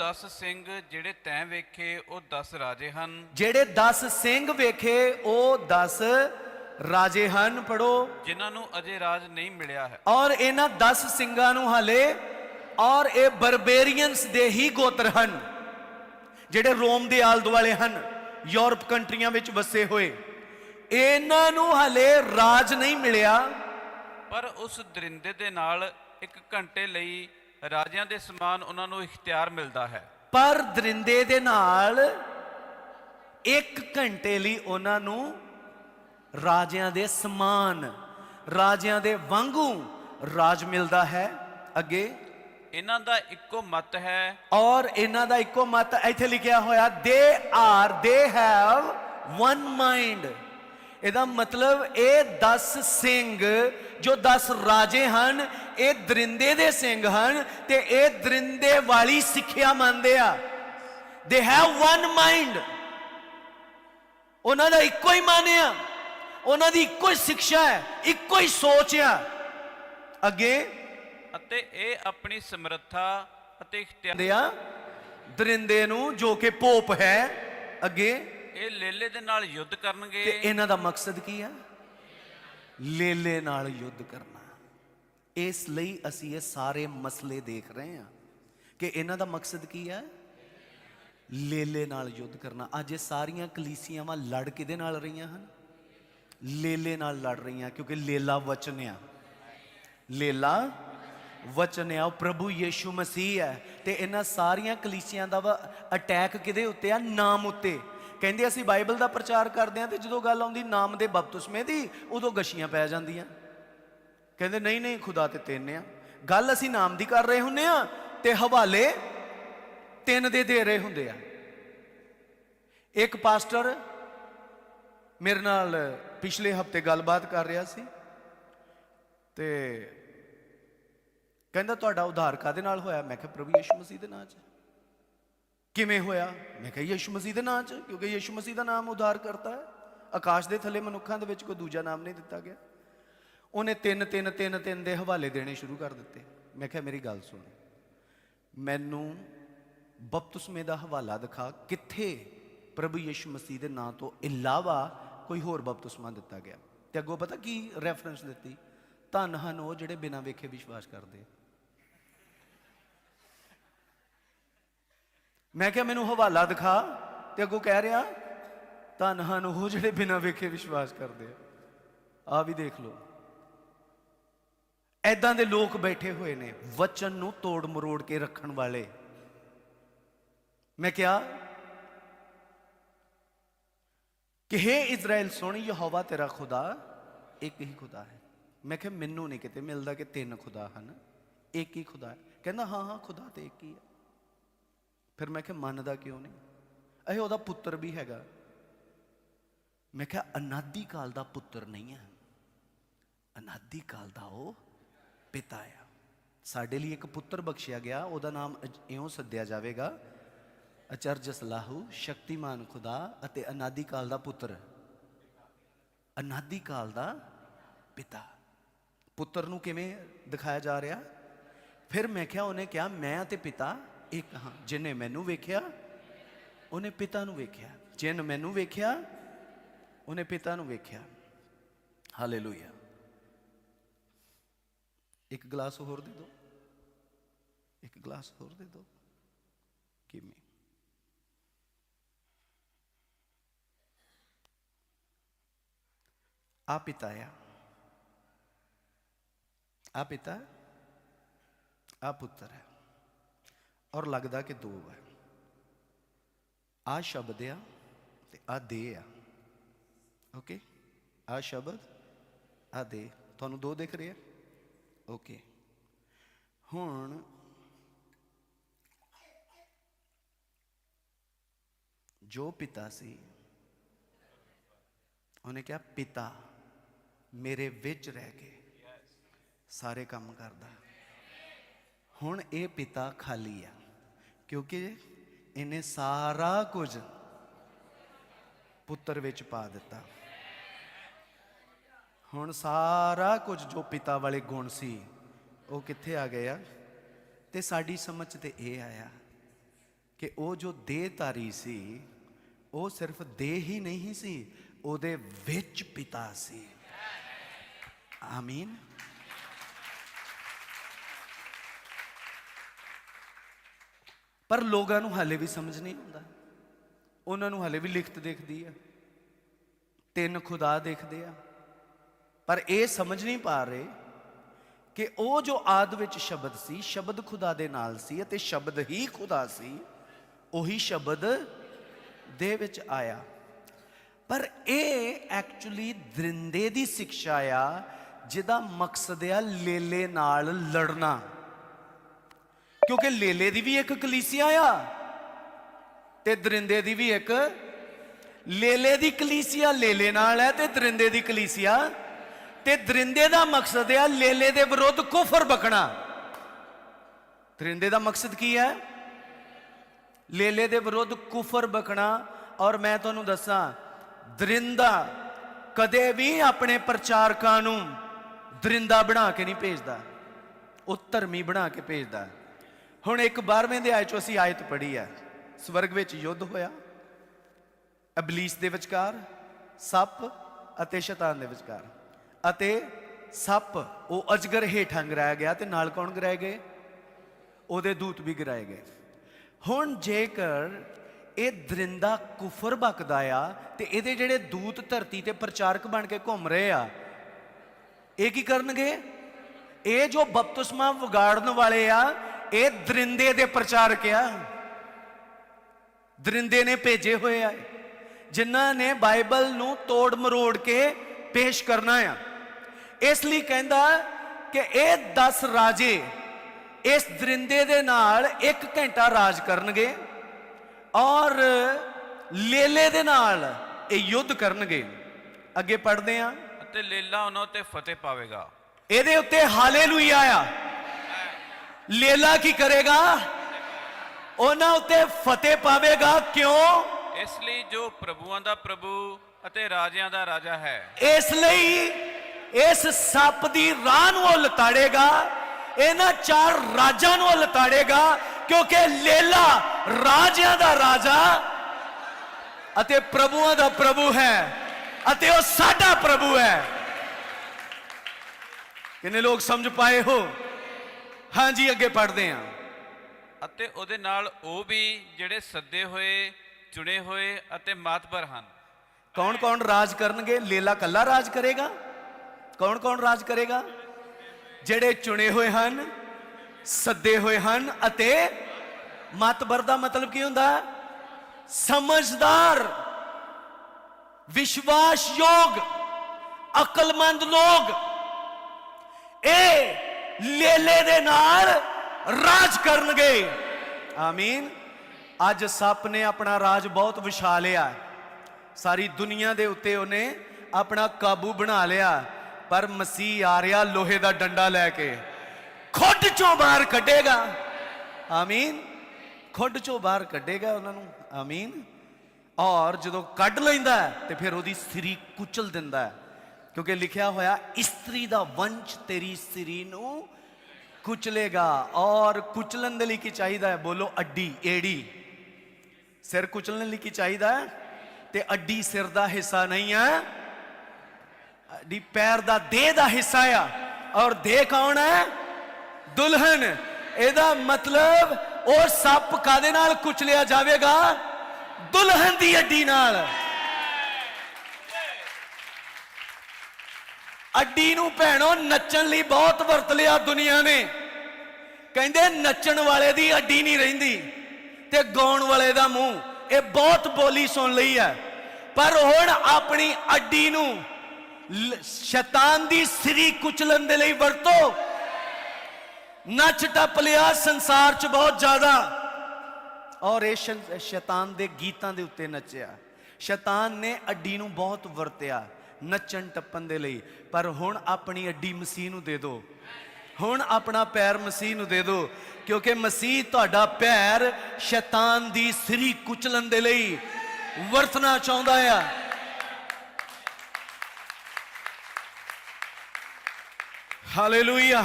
10 ਸਿੰਘ ਜਿਹੜੇ ਤੈਂ ਵੇਖੇ ਉਹ 10 ਰਾਜੇ ਹਨ। ਜਿਹੜੇ 10 ਸਿੰਘ ਵੇਖੇ ਉਹ 10 ਰਾਜੇ ਹਨ ਪੜੋ ਜਿਨ੍ਹਾਂ ਨੂੰ ਅਜੇ ਰਾਜ ਨਹੀਂ ਮਿਲਿਆ ਹੈ। ਔਰ ਇਹਨਾਂ 10 ਸਿੰਘਾਂ ਨੂੰ ਹਲੇ ਔਰ ਇਹ ਬਰਬੇਰੀਅਨਸ ਦੇ ਹੀ ਗੋਤਰ ਹਨ ਜਿਹੜੇ ਰੋਮ ਦੇ ਆਲ ਦੁਆਲੇ ਹਨ ਯੂਰਪ ਕੰਟਰੀਆਂ ਵਿੱਚ ਵਸੇ ਹੋਏ। ਇਹਨਾਂ ਨੂੰ ਹਲੇ ਰਾਜ ਨਹੀਂ ਮਿਲਿਆ। ਪਰ ਉਸ ਦਰਿੰਦੇ ਦੇ ਨਾਲ ਇੱਕ ਘੰਟੇ ਲਈ ਰਾਜਿਆਂ ਦੇ ਸਮਾਨ ਉਹਨਾਂ ਨੂੰ ਇਖਤਿਆਰ ਮਿਲਦਾ ਹੈ। ਪਰ ਦਰਿੰਦੇ ਦੇ ਨਾਲ ਇੱਕ ਘੰਟੇ ਲਈ ਉਹਨਾਂ ਨੂੰ ਰਾਜਿਆਂ ਦੇ ਸਮਾਨ ਰਾਜਿਆਂ ਦੇ ਵਾਂਗੂ ਰਾਜ ਮਿਲਦਾ ਹੈ ਅੱਗੇ। ਇਹਨਾਂ ਦਾ ਇੱਕੋ ਮਤ ਹੈ। ਔਰ ਇਹਨਾਂ ਦਾ ਇੱਕੋ ਮਤ ਇੱਥੇ ਲਿਖਿਆ ਹੋਇਆ they are they have one mind ਇਹਦਾ ਮਤਲਬ ਇਹ 10 ਸਿੰਘ ਜੋ 10 ਰਾਜੇ ਹਨ ਇਹ ਦਰਿੰਦੇ ਦੇ ਸਿੰਘ ਹਨ ਤੇ ਇਹ ਦਰਿੰਦੇ ਵਾਲੀ ਸਿੱਖਿਆ ਮੰਨਦੇ ਆ। ਦੇ ਹੈਵ ਵਨ ਮਾਈਂਡ ਉਹਨਾਂ ਦਾ ਇੱਕੋ ਹੀ ਮਨ ਆ। ਉਹਨਾਂ ਦੀ ਇੱਕੋ ਹੀ ਸਿੱਖਿਆ ਹੈ ਇੱਕੋ ਹੀ ਸੋਚ ਆ। ਅੱਗੇ ਅਤੇ ਇਹ ਆਪਣੀ ਸਮਰੱਥਾ ਅਤੇ ਇਖਤਿਆਰ ਦਰਿੰਦੇ ਨੂੰ ਜੋ ਕਿ ਪੋਪ ਹੈ ਅੱਗੇ ਇਹ ਲੇਲੇ ਦੇ ਨਾਲ ਯੁੱਧ ਕਿ ਕਰਨਗੇ ਇਹਨਾਂ ਦਾ ਮਕਸਦ ਕੀ ਆ? ਲੇਲੇ ਨਾਲ ਯੁੱਧ ਕਰਨਾ। ਇਸ ਲਈ ਅਸੀਂ ਇਹ ਸਾਰੇ ਮਸਲੇ ਦੇਖ ਰਹੇ ਹਾਂ ਕਿ ਇਹਨਾਂ ਦਾ ਮਕਸਦ ਕੀ ਹੈ ਲੇਲੇ ਨਾਲ ਯੁੱਧ ਕਰਨਾ। ਅੱਜ ਇਹ ਸਾਰੀਆਂ ਕਲੀਸੀਆਵਾਂ ਲੜ ਕਿਹਦੇ ਨਾਲ ਰਹੀਆਂ ਹਨ? ਲੇਲੇ ਨਾਲ ਲੜ ਰਹੀਆਂ, ਕਿਉਂਕਿ ਲੇਲਾ ਵਚਨ ਆ। ਲੇਲਾ ਵਚਨ ਆ, ਉਹ ਪ੍ਰਭੂ ਯੀਸ਼ੂ ਮਸੀਹ ਹੈ। ਤੇ ਇਹਨਾਂ ਸਾਰੀਆਂ ਕਲੀਸੀਆਂ ਦਾ ਅਟੈਕ ਕਿਹਦੇ ਉੱਤੇ ਆ? ਨਾਮ ਉੱਤੇ। ਕਹਿੰਦੇ ਅਸੀਂ ਬਾਈਬਲ ਦਾ ਪ੍ਰਚਾਰ ਕਰਦੇ ਆ ਤੇ ਜਦੋਂ ਗੱਲ ਆਉਂਦੀ ਨਾਮ ਦੇ ਬਪਤਿਸਮੇ ਦੀ, ਉਦੋਂ ਗਸ਼ੀਆਂ ਪੈ ਜਾਂਦੀਆਂ। ਕਹਿੰਦੇ ਨਹੀਂ ਨਹੀਂ, ਖੁਦਾ ਤੇ ਤਿੰਨ ਆ। ਗੱਲ ਅਸੀਂ ਨਾਮ ਦੀ ਕਰ ਰਹੇ ਹੁੰਨੇ ਆ ਤੇ ਹਵਾਲੇ ਤਿੰਨ ਦੇ ਦੇ ਰਹੇ ਹੁੰਦੇ ਆ। ਇੱਕ ਪਾਸਟਰ ਮੇਰੇ ਨਾਲ ਪਿਛਲੇ ਹਫ਼ਤੇ ਗੱਲਬਾਤ ਕਰ ਰਿਹਾ ਸੀ ਤੇ ਕਹਿੰਦਾ, ਤੁਹਾਡਾ ਉਧਾਰ ਕਾਦੇ ਨਾਲ ਹੋਇਆ? ਮੈਂ ਕਿਹਾ, ਪ੍ਰਭੂ ਯਿਸੂ ਮਸੀਹ ਦੇ ਨਾਂ 'ਚ। ਕਿਵੇਂ ਹੋਇਆ? ਮੈਂ ਕਿਹਾ, ਯਿਸੂ ਮਸੀਹ ਦੇ ਨਾਮ 'ਚ, ਕਿਉਂਕਿ ਯਿਸੂ ਮਸੀਹ ਦਾ ਨਾਮ ਉਧਾਰ ਕਰਤਾ ਹੈ। ਆਕਾਸ਼ ਦੇ ਥੱਲੇ ਮਨੁੱਖਾਂ ਦੇ ਵਿੱਚ ਕੋਈ ਦੂਜਾ ਨਾਮ ਨਹੀਂ ਦਿੱਤਾ ਗਿਆ। ਉਹਨੇ ਤਿੰਨ ਤਿੰਨ ਤਿੰਨ ਤਿੰਨ ਦੇ ਹਵਾਲੇ ਦੇਣੇ ਸ਼ੁਰੂ ਕਰ ਦਿੱਤੇ। ਮੈਂ ਕਿਹਾ, ਮੇਰੀ ਗੱਲ ਸੁਣ। ਮੈਨੂੰ ਬਪਤਿਸਮੇ ਦਾ ਹਵਾਲਾ ਦਿਖਾ ਕਿੱਥੇ ਪ੍ਰਭੂ ਯਿਸੂ ਮਸੀਹ ਦੇ ਨਾਂ ਤੋਂ ਇਲਾਵਾ ਕੋਈ ਹੋਰ ਬਪਤਿਸਮਾ ਦਿੱਤਾ ਗਿਆ। ਤੇ ਅੱਗੋਂ ਪਤਾ ਕੀ ਰੈਫਰੈਂਸ ਦਿੱਤੀ? ਧੰਨ ਹਨ ਉਹ ਜਿਹੜੇ ਬਿਨਾਂ ਵੇਖੇ ਵਿਸ਼ਵਾਸ ਕਰਦੇ। ਮੈਂ ਕਿਹਾ, ਮੈਨੂੰ ਹਵਾਲਾ ਦਿਖਾ। ਤੇ ਅੱਗੋਂ ਕਹਿ ਰਿਹਾ ਧੰਨ ਹਨ ਉਹ ਜਿਹੜੇ ਬਿਨਾਂ ਵੇਖੇ ਵਿਸ਼ਵਾਸ ਕਰਦੇ ਆ। ਆ ਵੀ ਦੇਖ ਲਓ। ਐਦਾਂ ਦੇ ਲੋਕ ਬੈਠੇ ਹੋਏ ਨੇ, ਵਚਨ ਨੂੰ ਤੋੜ ਮਰੋੜ ਕੇ ਰੱਖਣ ਵਾਲੇ। ਮੈਂ ਕਿਹਾ, ਕਿ ਹੈ ਇਜ਼ਰਾਈਲ ਸੁਣ, ਯਹੋਵਾ ਤੇਰਾ ਖੁਦਾ ਇੱਕ ਹੀ ਖੁਦਾ ਹੈ। ਮੈਂ ਕਿਹਾ, ਮੈਨੂੰ ਨਹੀਂ ਕਿਤੇ ਮਿਲਦਾ ਕਿ ਤਿੰਨ ਖੁਦਾ ਹਨ। ਇੱਕ ਹੀ ਖੁਦਾ ਹੈ। ਕਹਿੰਦਾ, ਹਾਂ ਹਾਂ, ਖੁਦਾ ਤੇ ਇੱਕ ਹੀ ਹੈ। ਫਿਰ ਮੈਂ ਕਿਹਾ, ਮੰਨਦਾ ਕਿਉਂ ਨਹੀਂ? ਇਹ ਉਹਦਾ ਪੁੱਤਰ ਵੀ ਹੈਗਾ। ਮੈਂ ਕਿਹਾ, ਅਨਾਦੀ ਕਾਲ ਦਾ ਪੁੱਤਰ ਨਹੀਂ ਹੈ। ਅਨਾਦੀ ਕਾਲ ਦਾ ਉਹ ਪਿਤਾ ਆ। ਸਾਡੇ ਲਈ ਇੱਕ ਪੁੱਤਰ ਬਖਸ਼ਿਆ ਗਿਆ। ਉਹਦਾ ਨਾਮ ਇਉਂ ਸੱਦਿਆ ਜਾਵੇਗਾ ਅਚਰਜ ਸਲਾਹੂ ਸ਼ਕਤੀਮਾਨ ਖੁਦਾ ਅਤੇ ਅਨਾਦੀ ਕਾਲ ਦਾ ਪੁੱਤਰ। ਅਨਾਦੀ ਕਾਲ ਦਾ ਪਿਤਾ। ਪੁੱਤਰ ਨੂੰ ਕਿਵੇਂ ਦਿਖਾਇਆ ਜਾ ਰਿਹਾ? ਫਿਰ ਮੈਂ ਕਿਹਾ, ਉਹਨੇ ਕਿਹਾ, ਮੈਂ ਅਤੇ ਪਿਤਾ ਇੱਕ ਹਾਂ ਜਿਨੇ ਮੈਨੂੰ ਵੇਖਿਆ, ਉਹਨੇ ਪਿਤਾ ਨੂੰ ਵੇਖਿਆ। ਜਿਨ ਮੈਨੂੰ ਵੇਖਿਆ, ਉਹਨੇ ਪਿਤਾ ਨੂੰ ਵੇਖਿਆ। ਹਾਲੇਲੂਇਆ ਇੱਕ ਗਲਾਸ ਹੋਰ ਦੇ ਦਿਓ ਇੱਕ ਗਲਾਸ ਹੋਰ ਦੇ ਦਿਓ ਕਿਵੇਂ ਆ ਪਿਤਾ ਆ। ਆ ਪਿਤਾ ਆ ਪੁੱਤਰ ਹੈ ਔਰ ਲੱਗਦਾ ਕਿ ਦੋ ਹੈ। ਆ ਸ਼ਬਦ ਆ ਤੇ ਆ ਦੇ ਆ। ਓਕੇ ਆ ਸ਼ਬਦ, ਆ ਦੇ। ਤੁਹਾਨੂੰ ਦੋ ਦਿਖ ਰਹੇ ਆ? ਓਕੇ ਹੁਣ ਜੋ ਪਿਤਾ ਸੀ, ਉਹਨੇ ਕਿਹਾ, ਪਿਤਾ, ਮੇਰੇ ਵਿੱਚ ਰਹਿ ਕੇ ਸਾਰੇ ਕੰਮ ਕਰਦਾ। ਹੁਣ ਇਹ ਪਿਤਾ ਖਾਲੀ ਆ। ਕਿਉਂਕਿ ਇਹਨੇ ਸਾਰਾ ਕੁਝ ਪੁੱਤਰ ਵਿੱਚ ਪਾ ਦਿੱਤਾ। ਹੁਣ ਸਾਰਾ ਕੁਝ ਜੋ ਪਿਤਾ ਵਾਲੇ ਗੁਣ ਸੀ, ਉਹ ਕਿੱਥੇ ਆ ਗਏ ਆ? ਤੇ ਸਾਡੀ ਸਮਝ 'ਚ ਤੇ ਇਹ ਆਇਆ ਕਿ ਉਹ ਜੋ ਦੇਹਧਾਰੀ ਸੀ, ਉਹ ਸਿਰਫ ਦੇਹ ਹੀ ਨਹੀਂ ਸੀ, ਉਹਦੇ ਵਿੱਚ ਪਿਤਾ ਸੀ। ਆਮੀਨ। ਪਰ ਲੋਕਾਂ ਨੂੰ ਹਾਲੇ ਵੀ ਸਮਝ ਨਹੀਂ ਆਉਂਦਾ। ਉਹਨਾਂ ਨੂੰ ਹਾਲੇ ਵੀ ਲਿਖਤ ਦੇਖਦੀ ਆ। ਤਿੰਨ ਖੁਦਾ ਦੇਖਦੇ ਆ। ਪਰ ਇਹ ਸਮਝ ਨਹੀਂ ਪਾ ਰਹੇ ਕਿ ਉਹ ਜੋ ਆਦ ਵਿੱਚ ਸ਼ਬਦ ਸੀ, ਸ਼ਬਦ ਖੁਦਾ ਦੇ ਨਾਲ ਸੀ ਅਤੇ ਸ਼ਬਦ ਹੀ ਖੁਦਾ ਸੀ, ਉਹੀ ਸ਼ਬਦ ਦੇ ਵਿੱਚ ਆਇਆ। ਪਰ ਇਹ ਐਕਚੁਅਲੀ ਦਰਿੰਦੇ ਦੀ ਸਿੱਖਿਆ ਆ, ਜਿਹਦਾ ਮਕਸਦ ਆ ਲੇਲੇ ਨਾਲ ਲੜਨਾ। ਕਿਉਂਕਿ ਲੇਲੇ ਦੀ ਵੀ ਇੱਕ ਕਲੀਸਿਆ ਆ ਤੇ ਦਰਿੰਦੇ ਦੀ ਵੀ ਇੱਕ ਲੇਲੇ ਦੀ ਕਲੀਸਿਆ, ਲੇਲੇ ਨਾਲ ਹੈ ਤੇ ਦਰਿੰਦੇ ਦੀ ਕਲੀਸਿਆ। ਤੇ ਦਰਿੰਦੇ ਦਾ ਮਕਸਦ ਹੈ ਲੇਲੇ ਦੇ ਵਿਰੁੱਧ ਕੁਫਰ ਬਕਣਾ ਦਰਿੰਦੇ ਦਾ ਮਕਸਦ ਕੀ ਹੈ? ਲੇਲੇ ਦੇ ਵਿਰੁੱਧ ਕੁਫਰ ਬਕਣਾ ਔਰ ਮੈਂ ਤੁਹਾਨੂੰ ਦੱਸਾਂ, ਦਰਿੰਦਾ ਕਦੇ ਵੀ ਆਪਣੇ ਪ੍ਰਚਾਰਕਾਂ ਨੂੰ ਦਰਿੰਦਾ ਬਣਾ ਕੇ ਨਹੀਂ ਭੇਜਦਾ। ਉਹ ਧਰਮੀ ਬਣਾ ਕੇ ਭੇਜਦਾ। ਹੁਣ ਇੱਕ 12ਵੇਂ ਦੇ ਆਇਤ ਚੋਂ ਅਸੀਂ ਆਇਤ ਪੜ੍ਹੀ ਆ ਸਵਰਗ ਵਿੱਚ ਯੁੱਧ ਹੋਇਆ। ਅਬਲੀਸ ਦੇ ਵਿਚਕਾਰ, ਸੱਪ ਅਤੇ ਸ਼ੈਤਾਨ ਦੇ ਵਿਚਕਾਰ। ਅਤੇ ਸੱਪ, ਉਹ ਅਜਗਰ ਹੇਠਾਂ ਗਰਾਇਆ ਗਿਆ ਤੇ ਨਾਲ ਕੌਣ ਗਿਰਾਏ ਗਏ? ਉਹਦੇ ਦੂਤ ਵੀ ਗਰਾਏ ਗਏ। ਹੁਣ ਜੇਕਰ ਇਹ ਦਰਿੰਦਾ ਕੁਫਰ ਬਕਦਾ ਆ ਤੇ ਇਹਦੇ ਜਿਹੜੇ ਦੂਤ ਧਰਤੀ ਤੇ ਪ੍ਰਚਾਰਕ ਬਣ ਕੇ ਘੁੰਮ ਰਹੇ ਆ, ਇਹ ਕੀ ਕਰਨਗੇ? ਇਹ ਜੋ ਬਪਤਿਸਮਾ ਵਿਗਾੜਨ ਵਾਲੇ ਆ ਇਹ ਦਰਿੰਦੇ ਦੇ ਪ੍ਰਚਾਰਕ ਆ ਦਰਿੰਦੇ ਨੇ ਭੇਜੇ ਹੋਏ ਆ। ਜਿਨ੍ਹਾਂ ਨੇ ਬਾਈਬਲ ਨੂੰ ਤੋੜ ਮਰੋੜ ਕੇ ਪੇਸ਼ ਕਰਨਾ ਆ। ਇਸ ਲਈ ਕਹਿੰਦਾ ਕਿ ਇਹ 10 ਰਾਜੇ ਇਸ ਦਰਿੰਦੇ ਦੇ ਨਾਲ 1 ਘੰਟਾ ਰਾਜ ਕਰਨਗੇ ਔਰ ਲੇਲੇ ਦੇ ਨਾਲ ਇਹ ਯੁੱਧ ਕਰਨਗੇ। ਅੱਗੇ ਪੜ੍ਹਦੇ ਆ। ਅਤੇ ਲੇਲਾ ਉਹਨਾਂ ਉੱਤੇ ਫਤਿਹ ਪਾਵੇਗਾ। ਇਹਦੇ ਉੱਤੇ ਹਾਲੇਲੂਇਆ ਆ। ਲੇਲਾ ਕੀ ਕਰੇਗਾ? ਉਹਨਾਂ ਉੱਤੇ ਫਤਿਹ ਪਾਵੇਗਾ ਕਿਉਂ? ਇਸ ਲਈ ਜੋ ਪ੍ਰਭੂਆਂ ਦਾ ਪ੍ਰਭੂ ਅਤੇ ਰਾਜਿਆਂ ਦਾ ਰਾਜਾ ਹੈ। ਇਸ ਲਈ ਇਸ ਸੱਪ ਦੀ ਰਾਹ ਨੂੰ ਉਹ ਲਤਾੜੇਗਾ ਇਹਨਾਂ ਚਾਰ ਰਾਜਾਂ ਨੂੰ ਉਹ ਲਤਾੜੇਗਾ ਕਿਉਂਕਿ ਲੇਲਾ ਰਾਜਿਆਂ ਦਾ ਰਾਜਾ ਅਤੇ ਪ੍ਰਭੂਆਂ ਦਾ ਪ੍ਰਭੂ ਹੈ ਅਤੇ ਉਹ ਸਾਡਾ ਪ੍ਰਭੂ ਹੈ। ਕਿੰਨੇ ਲੋਕ ਸਮਝ ਪਾਏ ਹੋ? ਹਾਂਜੀ ਅੱਗੇ ਪੜ੍ਹਦੇ ਹਾਂ। ਅਤੇ ਉਹਦੇ ਨਾਲ ਉਹ ਵੀ ਜਿਹੜੇ ਸੱਦੇ ਹੋਏ ਚੁਣੇ ਹੋਏ ਅਤੇ ਮਾਤਬਰ ਹਨ। ਕੌਣ ਕੌਣ ਰਾਜ ਕਰਨਗੇ? ਲੇਲਾ ਕੱਲਾ ਰਾਜ ਕਰੇਗਾ? ਕੌਣ ਕੌਣ ਰਾਜ ਕਰੇਗਾ? ਜਿਹੜੇ ਚੁਣੇ ਹੋਏ ਹਨ ਸੱਦੇ ਹੋਏ ਹਨ ਅਤੇ ਮਤਬਰ ਦਾ ਮਤਲਬ ਕੀ ਹੁੰਦਾ? ਸਮਝਦਾਰ ਵਿਸ਼ਵਾਸਯੋਗ ਅਕਲਮੰਦ ਲੋਕ। ਇਹ ਲੇਲੇ ਦੇ ਨਾਲ ਰਾਜ ਕਰਨਗੇ। ਆਮੀਨ। ਅੱਜ ਸੱਪ ਨੇ ਆਪਣਾ ਰਾਜ ਬਹੁਤ ਵਿਛਾ ਲਿਆ। ਸਾਰੀ ਦੁਨੀਆ ਦੇ ਉੱਤੇ ਉਹਨੇ ਆਪਣਾ ਕਾਬੂ ਬਣਾ ਲਿਆ। ਪਰ ਮਸੀਹ ਆ ਰਿਹਾ ਲੋਹੇ ਦਾ ਡੰਡਾ ਲੈ ਕੇ। ਖੁੱਡ ਚੋਂ ਬਾਹਰ ਕੱਢੇਗਾ। ਆਮੀਨ। ਖੁੱਡ ਚੋਂ ਬਾਹਰ ਕੱਢੇਗਾ ਉਹਨਾਂ ਨੂੰ। ਆਮੀਨ। ਔਰ ਜਦੋਂ ਕੱਢ ਲੈਂਦਾ ਹੈ, ਤੇ ਫਿਰ ਉਹਦੀ ਸਿਰੀ ਕੁਚਲ ਦਿੰਦਾ ਹੈ। ਕਿਉਂਕਿ ਲਿਖਿਆ ਹੋਇਆ, ਇਸਤਰੀ ਦਾ ਵੰਸ਼ ਤੇਰੀ ਸਰੀ ਨੂੰ ਕੁਚਲੇਗਾ ਔਰ ਕੁਚਲਣ ਦੇ ਲਈ ਕੀ ਚਾਹੀਦਾ ਹੈ? ਬੋਲੋ, ਅੱਡੀ, ਏੜੀ। ਸਿਰ ਕੁਚਲਣ ਲਈ ਕੀ ਚਾਹੀਦਾ ਹੈ? ਤੇ ਅੱਡੀ ਸਿਰ ਦਾ ਹਿੱਸਾ ਨਹੀਂ ਹੈ। ਅੱਡੀ ਪੈਰ ਦਾ ਦੇਹ ਦਾ ਹਿੱਸਾ ਆ। ਔਰ ਦੇਹ ਕੌਣ ਹੈ? ਦੁਲਹਨ। ਇਹਦਾ ਮਤਲਬ ਉਹ ਸੱਪ ਕਾਦੇ ਨਾਲ ਕੁਚਲਿਆ ਜਾਵੇਗਾ? ਦੁਲਹਨ ਦੀ ਅੱਡੀ ਨਾਲ। ਅੱਡੀ ਨੂੰ ਭੈਣੋ ਨੱਚਣ ਲਈ ਬਹੁਤ ਵਰਤ ਲਿਆ ਦੁਨੀਆ ਨੇ। ਕਹਿੰਦੇ ਨੱਚਣ ਵਾਲੇ ਦੀ ਅੱਡੀ ਨਹੀਂ ਰਹਿੰਦੀ ਤੇ ਗਾਉਣ ਵਾਲੇ ਦਾ ਮੂੰਹ। ਇਹ ਬਹੁਤ ਬੋਲੀ ਸੁਣ ਲਈ ਹੈ। ਪਰ ਹੁਣ ਆਪਣੀ ਅੱਡੀ ਨੂੰ ਸ਼ੈਤਾਨ ਦੀ ਸਰੀ ਕੁਚਲਣ ਦੇ ਲਈ ਵਰਤੋ। ਨੱਚ ਟੱਪ ਲਿਆ ਸੰਸਾਰ 'ਚ ਬਹੁਤ ਜ਼ਿਆਦਾ। ਔਰ ਇਹ ਸ਼ੈਤਾਨ ਦੇ ਗੀਤਾਂ ਦੇ ਉੱਤੇ ਨੱਚਿਆ। ਸ਼ੈਤਾਨ ਨੇ ਅੱਡੀ ਨੂੰ ਬਹੁਤ ਵਰਤਿਆ। ਨੱਚਣ ਟੱਪਣ ਦੇ ਲਈ। ਪਰ ਹੁਣ ਆਪਣੀ ਅੱਡੀ ਮਸੀਹ ਨੂੰ ਦੇ ਦਿਓ ਹੁਣ ਆਪਣਾ ਪੈਰ ਮਸੀਹ ਨੂੰ ਦੇ ਦਿਓ ਕਿਉਂਕਿ ਮਸੀਹ ਤੁਹਾਡਾ ਪੈਰ ਸ਼ੈਤਾਨ ਦੀ ਸਰੀ ਕੁਚਲਣ ਦੇ ਲਈ ਵਰਤਣਾ ਚਾਹੁੰਦਾ ਆ। ਹਾਲੇਲੂਇਆ